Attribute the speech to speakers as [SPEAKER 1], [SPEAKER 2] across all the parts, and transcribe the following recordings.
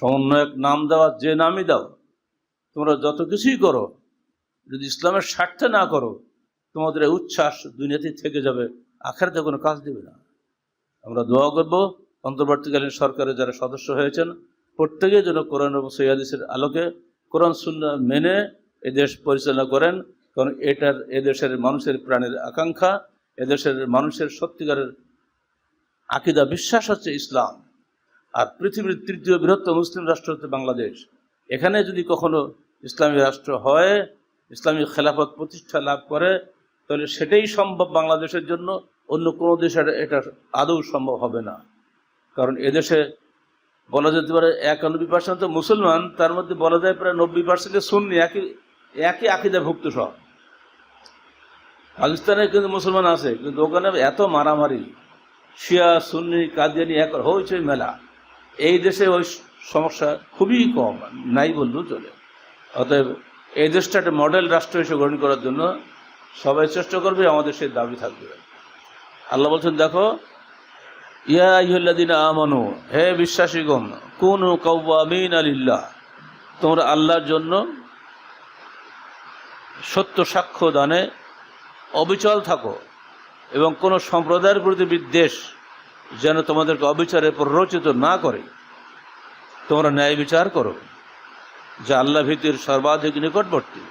[SPEAKER 1] সমন্বয়ক নাম দেওয়া যে নামই দাও, তোমরা যত কিছুই করো, যদি ইসলামের স্বার্থে না করো, তোমাদের উচ্ছ্বাস দুনিয়াতেই থেকে যাবে, আখেরাতে কোনো কাজ দেবে না। আমরা দোয়া করব, অন্তর্বর্তীকালীন সরকারের যারা সদস্য হয়েছেন প্রত্যেকেই যেন কোরআন এবং সৈয়াদিসের আলোকে কোরআন শূন্য মেনে এ দেশ পরিচালনা করেন, কারণ এটার এদেশের মানুষের প্রাণের আকাঙ্ক্ষা এদেশের মানুষের সত্যিকারের আকিদা, বিশ্বাস হচ্ছে ইসলাম। আর পৃথিবীর তৃতীয় বৃহত্তম মুসলিম রাষ্ট্র হচ্ছে বাংলাদেশ। এখানে যদি কখনো ইসলামী রাষ্ট্র হয়, ইসলামী খেলাফত প্রতিষ্ঠা লাভ করে, তাহলে সেটাই সম্ভব বাংলাদেশের জন্য, অন্য কোনো দেশের এটা আদৌ সম্ভব হবে না। কারণ এদেশে বলা যেতে পারে একানব্বই পার্সেন্ট তো মুসলমান, তার মধ্যে বলা যায় প্রায় নব্বই পার্সেন্টে সুন্নি, একই একই আকিদাভুক্ত সব। পাকিস্তানে কিন্তু মুসলমান আছে, কিন্তু ওখানে এত মারামারি, শিয়া, সুন্নি, কাদিয়ানি, এক, হইচই মেলা। এই দেশে ওই সমস্যা খুবই কম, নাই বললেও চলে। অতএব এই দেশটা একটা মডেল রাষ্ট্র হিসেবে গ্রহণ করার জন্য সবাই চেষ্টা করবে, আমাদের সেই দাবি থাকবে। আল্লাহ বলছেন, দেখো, ইয়া ইহল্লাদিন আমানু, হে বিশ্বাসীগণ, কোন কৌমিন আলিল্লাহ তোমরা আল্লাহর জন্য সত্য সাক্ষ্য দানে অবিচল থাকো এবং কোনো সম্প্রদায়ের প্রতি বিদ্বেষ যেন তোমাদেরকে অবিচারে প্ররোচিত না করে। তোমরা ন্যায় বিচার করো, যা আল্লাহ ভীতির সর্বাধিক নিকটবর্তী।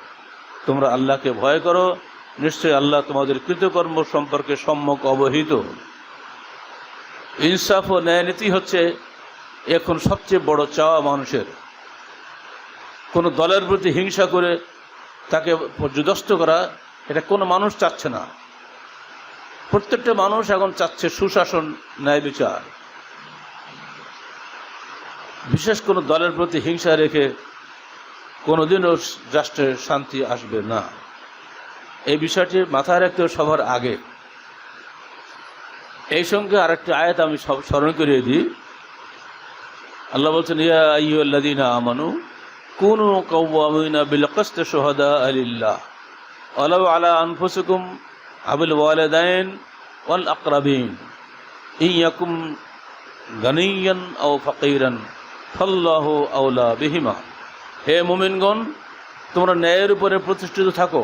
[SPEAKER 1] তোমরা আল্লাহকে ভয় করো নিশ্চয়ই আল্লাহ তোমাদের কৃতকর্ম সম্পর্কে সম্যক অবহিত। ইনসাফ ও ন্যায়নীতি হচ্ছে এখন সবচেয়ে বড় চাওয়া মানুষের। কোনো দলের প্রতি হিংসা করে তাকে পর্যদস্ত করা, এটা কোনো মানুষ চাচ্ছে না। প্রত্যেকটা মানুষ এখন চাচ্ছে সুশাসন, ন্যায় বিচার। বিশেষ কোনো দলের প্রতি হিংসা রেখে কোনোদিনও রাষ্ট্রে শান্তি আসবে না। এই বিষয়টি মাথায় রাখতে সবার আগে। এই সঙ্গে আরেকটি আয়াত আমি সব স্মরণ করিয়ে দিই। আল্লাহ বলছেন, ইয়া আইয়ুল্লাযীনা আমানু কুনু কাওয়ামিনা বিল কিসত শুহাদা আলিল্লাহ আলা আনফুসিকুম আবিল ওয়ালিদাইন ওয়াল আকরাবিন। ইয়াকুম গানিয়ান আও ফাকিরান ফাল্লাহু আউলা বিহিমা। হে মুমিনগণ, তোমরা ন্যায়ের উপরে প্রতিষ্ঠিত থাকো,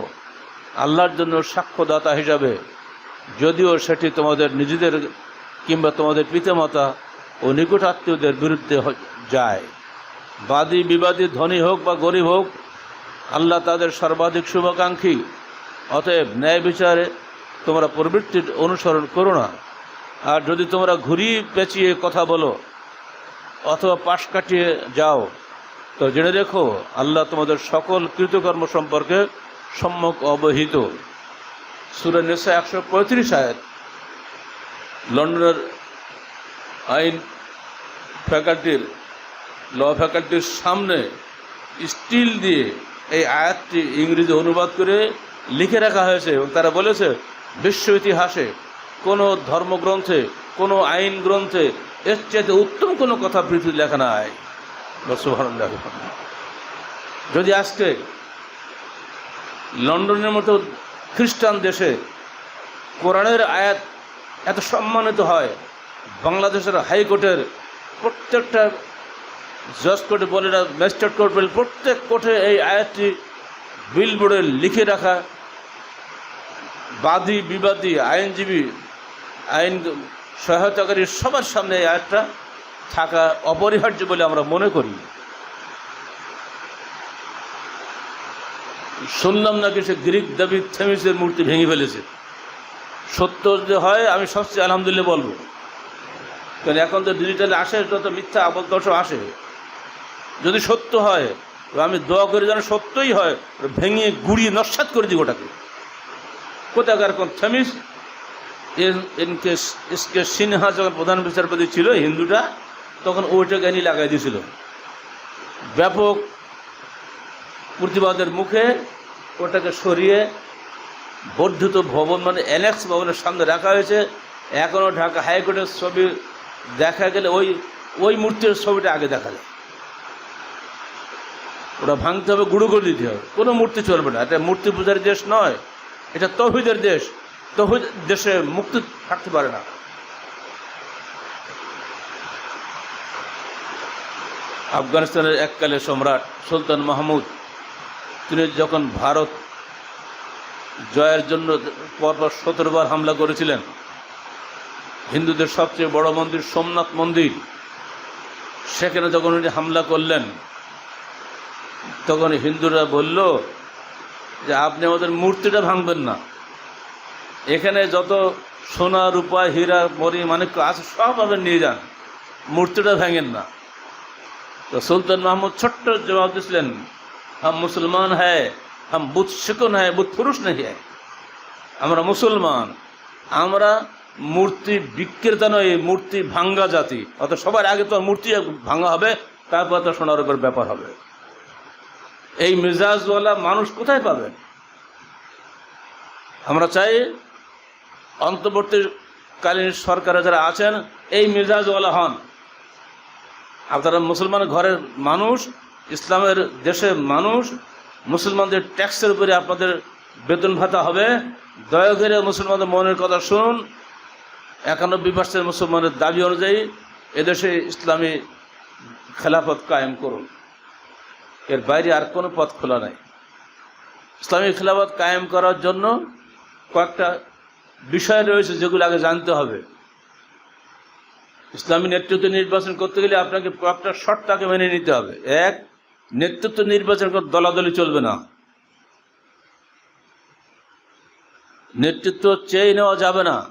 [SPEAKER 1] আল্লাহর জন্য সাক্ষ্যদাতা হিসাবে। যদিও সেটি তোমাদের নিজেদের কিংবা তোমাদের পিতামাতা ও নিকট আত্মীয়দের বিরুদ্ধে যায়। বাদী, বিবাদী, ধনী হোক বা গরিব হোক, আল্লাহ তাদের সর্বাধিক শুভাকাঙ্ক্ষী। অতএব ন্যায় বিচারে তোমরা প্রবৃত্তির অনুসরণ করো না। আর যদি তোমরা ঘুরিয়ে পেঁচিয়ে কথা বলো অথবা পাশ কাটিয়ে যাও, তো জেনে রেখো আল্লাহ তোমাদের সকল কৃতকর্ম সম্পর্কে সম্যক অবহিত। সুরে নেশা একশো পঁয়ত্রিশ আয়াত। লন্ডনের আইন ফ্যাকাল্টির, ল ফ্যাকাল্টির সামনে স্টিল দিয়ে এই আয়াতটি ইংরেজি অনুবাদ করে লিখে রাখা হয়েছে এবং তারা বলেছে বিশ্ব ইতিহাসে কোনো ধর্মগ্রন্থে, কোনো আইন গ্রন্থে এর চাইতে উত্তম কোনো কথা পৃথিবী লেখা নাই। যদি আজকে লন্ডনের মতো খ্রিস্টান দেশে কোরআনের আয়াত এত সম্মানিত হয়, বাংলাদেশের হাইকোর্টের প্রত্যেকটা জজ কোর্টে বলে ম্যাজিস্ট্রেট কোর্ট বলে, প্রত্যেক কোর্টে এই আয়াতটি বিলবোর্ডে লিখে রাখা বাদী, বিবাদী, আইনজীবী, আইন সহায়তাকারী সবার সামনে এই আয়াতটা থাকা অপরিহার্য বলে আমরা মনে করি। শুনলাম নাকি সে গ্রিক দেবী থেমিসের মূর্তি ভেঙে ফেলেছে। সত্য যে হয়, আমি সবচেয়ে আলহামদুলিল্লাহ বলব। কারণ এখন তো ডিজিটালে আসে যত মিথ্যা দর্শক আসে। যদি সত্য হয় আমি দোয়া করি যেন সত্যই হয়, ভেঙে গুড়িয়ে নস্বাত করে দিই ওটাকে। কোথাকার কোন থেমিস এনকে এসকে সিনহা যখন প্রধান বিচারপতি ছিল, হিন্দুটা, তখন ওইটাকে এনে লাগাই দিয়েছিল। ব্যাপক প্রতিবাদের মুখে ওটাকে সরিয়ে বর্ধিত ভবন মানে অ্যানেক্স ভবনের সামনে রাখা হয়েছে। এখনও ঢাকা হাইকোর্টের ছবি দেখা গেলে ওই ওই মূর্তির ছবিটা আগে দেখা যায় ওটা ভাঙতে হবে, গুঁড়ো করে দিতে হবে। কোনো মূর্তি চলবে না। এটা মূর্তি পূজার দেশ নয়। এটা তহিদের দেশ। তহিদ দেশে মুক্তি থাকতে পারে না। আফগানিস্তানের এককালে সম্রাট সুলতান মাহমুদ, তিনি যখন ভারত জয়ের জন্য পরপর সতেরোবার হামলা করেছিলেন, হিন্দুদের সবচেয়ে বড় মন্দির সোমনাথ মন্দির, সেখানে যখন উনি হামলা করলেন, তখন হিন্দুরা বলল যে আপনি আমাদের মূর্তিটা ভাঙবেন না। এখানে যত সোনা, রূপা, হীরা, মরি মানিক আছে, সব আপনি নিয়ে যান। মূর্তিটা ভাঙেন না। তো সুলতান মাহমুদ ছোট্ট জবাব দিয়েছিলেন হাম মুসলমান হ্যায়, হাম বুধ শিকুন হ্যায়, বুধ পুরুষ নেই হ্যায়। আমরা মুসলমান, আমরা মূর্তি বিক্রেতা নয় মূর্তি ভাঙ্গা জাতি। অর্থাৎ সবার আগে তো মূর্তি ভাঙা হবে, তারপর তো সোনার উপর ব্যাপার হবে। এই মেজাজওয়ালা মানুষ কোথায় পাবেন আমরা চাই অন্তর্বর্তীকালীন সরকারে যারা আছেন, এই মেজাজওয়ালা হন। আপনারা মুসলমান ঘরের মানুষ, ইসলামের দেশের মানুষ, মুসলমানদের ট্যাক্সের উপরে আপনাদের বেতন ভাতা হবে। দয়া করে মুসলমানদের মনের কথা শুনুন। একানব্বই পার্সেন্ট মুসলমানের দাবি অনুযায়ী এদেশে ইসলামী খেলাফত কায়েম করুন। এর বাইরে আর কোনো পথ খোলা নাই। ইসলামী খেলাফত কায়েম করার জন্য কয়েকটা বিষয় রয়েছে যেগুলো আগে জানতে হবে। ইসলামী নেতৃত্ব নির্বাচন করতে গেলে আপনাকে কয়েকটা শর্তাকে মেনে নিতে হবে। এক, নেতৃত্ব নির্বাচন করে দলাদলি চলবে না। নেতৃত্ব চেয়ে নেওয়া যাবে না।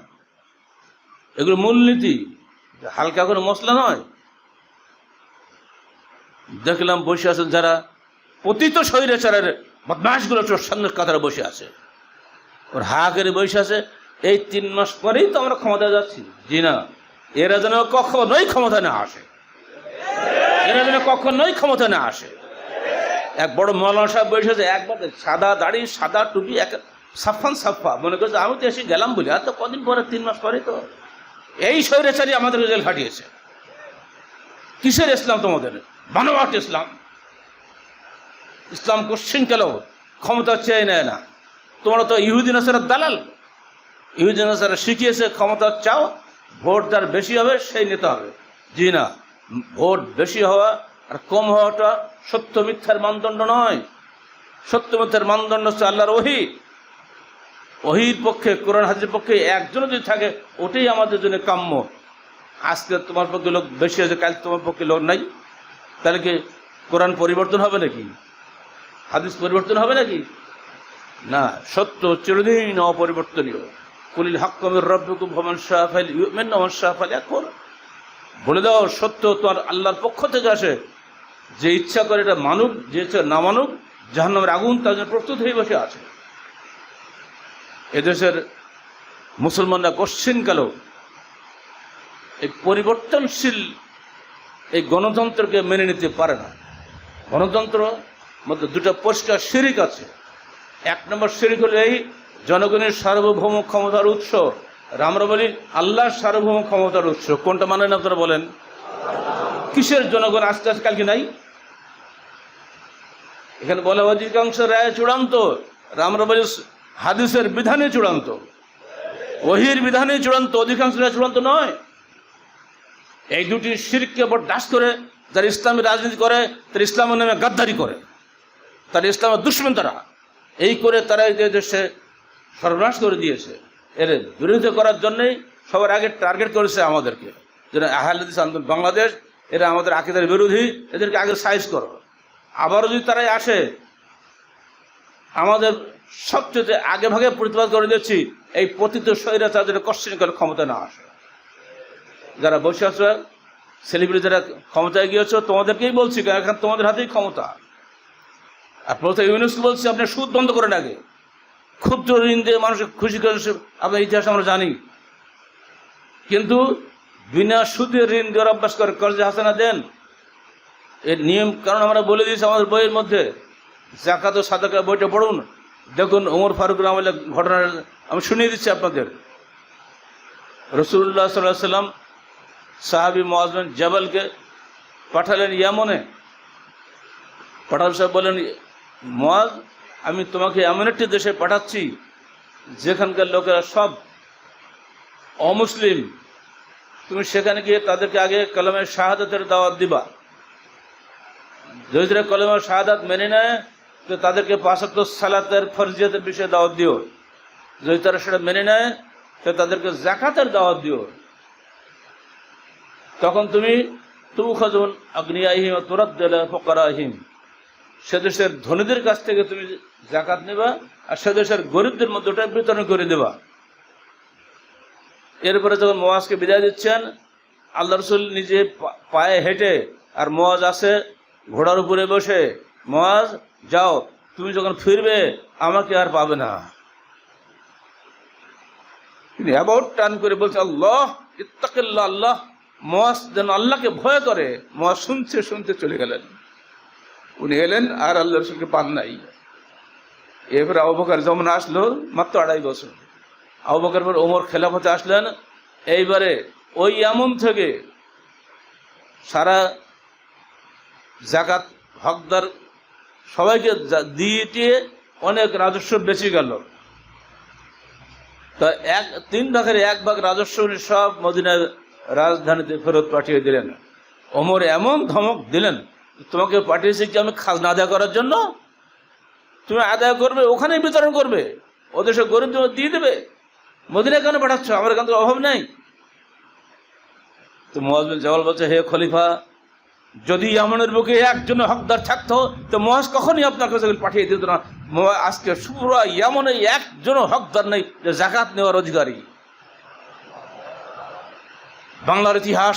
[SPEAKER 1] এগুলো মূলনীতি। হালকা কোনো মশলা নয়। দেখলাম বসে আছেন যারা পতিত স্বৈরাচারের বদমাসগুলো চোর সামনের কাতারে বসে আছে। ওর হা করে বসে আছে। এই তিন মাস পরেই তো আমরা ক্ষমতা যাচ্ছি। জি না, এরা যেন কখনোই ক্ষমতা না আসে। এরা যেন কখনোই ক্ষমতা না আসে। এক বড় মৌলানা সাহেব বসে আছে একবার সাদা দাড়ি, সাদা টুপি, এক সাফান সাফা। মনে করছে আমি তো এসে গেলাম বলি আর তো কদিন পরে, তিন মাস পরে তো। এই স্বৈরাচারী আমাদের জেল খাটিয়েছে। কিসের ইসলাম তোমাদের? মানবাট ইসলাম। ইসলাম কোশ্চিন কেন ক্ষমতা চেয়ে নেয় না। তোমরা তো ইহুদিন আসারের দালাল। ইহুদিন আসারা শিখিয়েছে ক্ষমতা চাও, ভোট যার বেশি হবে সেই নেতা হবে। জি না, ভোট বেশি হওয়া আর কম হওয়াটা সত্য মিথ্যার মানদণ্ড নয়। সত্য মিথ্যার মানদণ্ড হচ্ছে আল্লাহর ওহি ওহির পক্ষে, কোরআন হাজির পক্ষে একজন যদি থাকে, ওটাই আমাদের জন্য কাম্য। আজকে তোমার পক্ষে লোক বেশি আছে, কাল তোমার পক্ষে লোক নাই। তাহলে কি কোরআন পরিবর্তন হবে নাকি? হাদিস পরিবর্তন হবে নাকি? না, সত্য চিরদিন অপরিবর্তনীয়। কুলিল হাক্কমের রব্বকুম ভমান শাহফাইল ইউমেন নমান শাহফাইল এখন বলে দাও, সত্য তোমার আল্লাহর পক্ষ থেকে আসে। যে ইচ্ছা করে এটা মানুক, যে ইচ্ছা না মানুক, জাহান্নামের আগুন তার জন্য প্রস্তুত হয়ে বসে আছে। এদেশের মুসলমানরা কশ্চিনকাল এই পরিবর্তনশীল এই গণতন্ত্রকে মেনে নিতে পারে না। গণতন্ত্র মধ্যে দুটো পরিষ্কার শিরিক আছে। এক নম্বর শিরিক হলো এই, জনগণের সার্বভৌম ক্ষমতার উৎস। আমরা বলি, আল্লাহর সার্বভৌম ক্ষমতার উৎস। কোনটা মানেন আপনারা বলেন? কিসের জনগণ আস্তে আস্তে কালকে নাই? এখানে বলে অধিকাংশ রায় চূড়ান্ত। বলি, হাদিসের বিধানে চূড়ান্ত। ওহির বিধানে চূড়ান্ত, অধিকাংশ রায় চূড়ান্ত নয়। এই দুটি শিরকে বরদাস করে যারা ইসলামী রাজনীতি করে, তারা ইসলামের নামে গাদ্দারি করে। তারা ইসলামের দুশ্মন তারা। এই করে তারা এই দেশে সর্বনাশ করে দিয়েছে। এর বিরোধিতা করার জন্যই সবার আগে টার্গেট করেছে আমাদেরকে। যেটা আহলাদিস আন্দোলন বাংলাদেশ, এরা আমাদের আকিদের বিরোধী, এদেরকে আগে সাইজ করো। আবারও যদি তারাই আসে, আমাদের সবচেয়ে আগে ভাগে প্রতিবাদ করে দিচ্ছি এই পতিত যেটা কশ্চিন করে ক্ষমতা না আসে। যারা বসে আছো সেলিব্রিটি যারা ক্ষমতায় গিয়েছো, তোমাদেরকেই বলছি এখন তোমাদের হাতেই ক্ষমতা। আর প্রথম ইউনেস্কো বলছি, আপনি সুদ বন্ধ করেন আগে। ক্ষুদ্র ঋণ দিয়ে মানুষকে খুশি করে আপনার ইতিহাস আমরা জানি। কিন্তু বিনা সুদে ঋণ দেওয়ার অভ্যাস করে কর্জে হাসানা দেন। এর নিয়ম, কারণ আমরা বলে দিয়েছি আমাদের বইয়ের মধ্যে, জাকাত ও সাদাকা বইটা পড়ুন। দেখুন, ওমর ফারুক রহমাল্লাহ ঘটনা আমি শুনিয়ে দিচ্ছি আপনাদের। রসুল্লাহ সাল্লাহ সাল্লাম সাহাবি মোয়াজমেন জবালকে পাঠালেন ইয়ামনে পাঠাল সাহেব বলেন মোয়াজ আমি তোমাকে এমন একটি দেশে পাঠাচ্ছি যেখানকার লোকেরা সব অমুসলিম তুমি সেখানে গিয়ে তাদেরকে আগে কালামের শাহাদাতের দাওয়াত দিবা যদি তারা কলেমা শাহাদাত মেনে নেয় তো তাদেরকে পাঁচক্ত সালাতের ফরজিয়াতের বিষয়ে দাওয়াত দিও যদি তারা সেটা মেনে নেয় তো তাদেরকে জাকাতের দাওয়াত দিও তখন তুমি তু খাজুন আগ্নিয়াহিম তোরাদ্দালা ফকরাহিম সে দেশের ধনীদের কাছ থেকে তুমি জাকাত নেবা আর সে দেশের গরিবদের মধ্যে ওটা বিতরণ করে দেবা। এরপরে যখন মোয়াজকে বিদায় দিচ্ছেন, আল্লাহ রসুল নিজে পায়ে হেঁটে আর মোয়াজ আছে, ঘোড়ার উপরে বসে, মোয়াজ, যাও, তুমি যখন ফিরবে, আমাকে আর পাবে না। তিনি অ্যাবাউট টান করে বলছে, আল্লাহ, ইত্তাকিল্লাহ, আল্লাহ। মোয়াজ যেন আল্লাহকে ভয় করে মোয়াজ শুনছে শুনতে চলে গেলেন। উনি এলেন, আর আল্লাহ রসুলকে পান নাই। এরপরে আবুবকর যেমন আসলো, মাত্র আড়াই বছর। আবুবকর পর ওমর খেলাফতে আসলেন। এইবারে ওই এমন থেকে সারা জাকাত হকদার সবাইকে দিয়ে অনেক রাজস্ব বেঁচে গেল। তা এক, তিন ভাগের এক ভাগ রাজস্ব সব মদিনার রাজধানীতে ফেরত পাঠিয়ে দিলেন। ওমর এমন ধমক দিলেন, তোমাকে পাঠিয়েছি কি আমি খাজনা আদায় করার জন্য? তুমি আদায় করবে, ওখানেই বিতরণ করবে। ও দেশে গরিব জন্য দিয়ে দেবে। মদিনা কেন পাঠাচ্ছ? আমার এখান থেকে অভাব নাই। তো মহাজবিন জওয়াল বলছে, হে খলিফা, যদি এমনের বুকে একজন হকদার থাকতো, তো মহাজ কখনই আপনার কাছে পাঠিয়ে দিত না। আজকে সুরা এমন একজন হকদার নেই জাকাত নেওয়ার অধিকারী। বাংলার ইতিহাস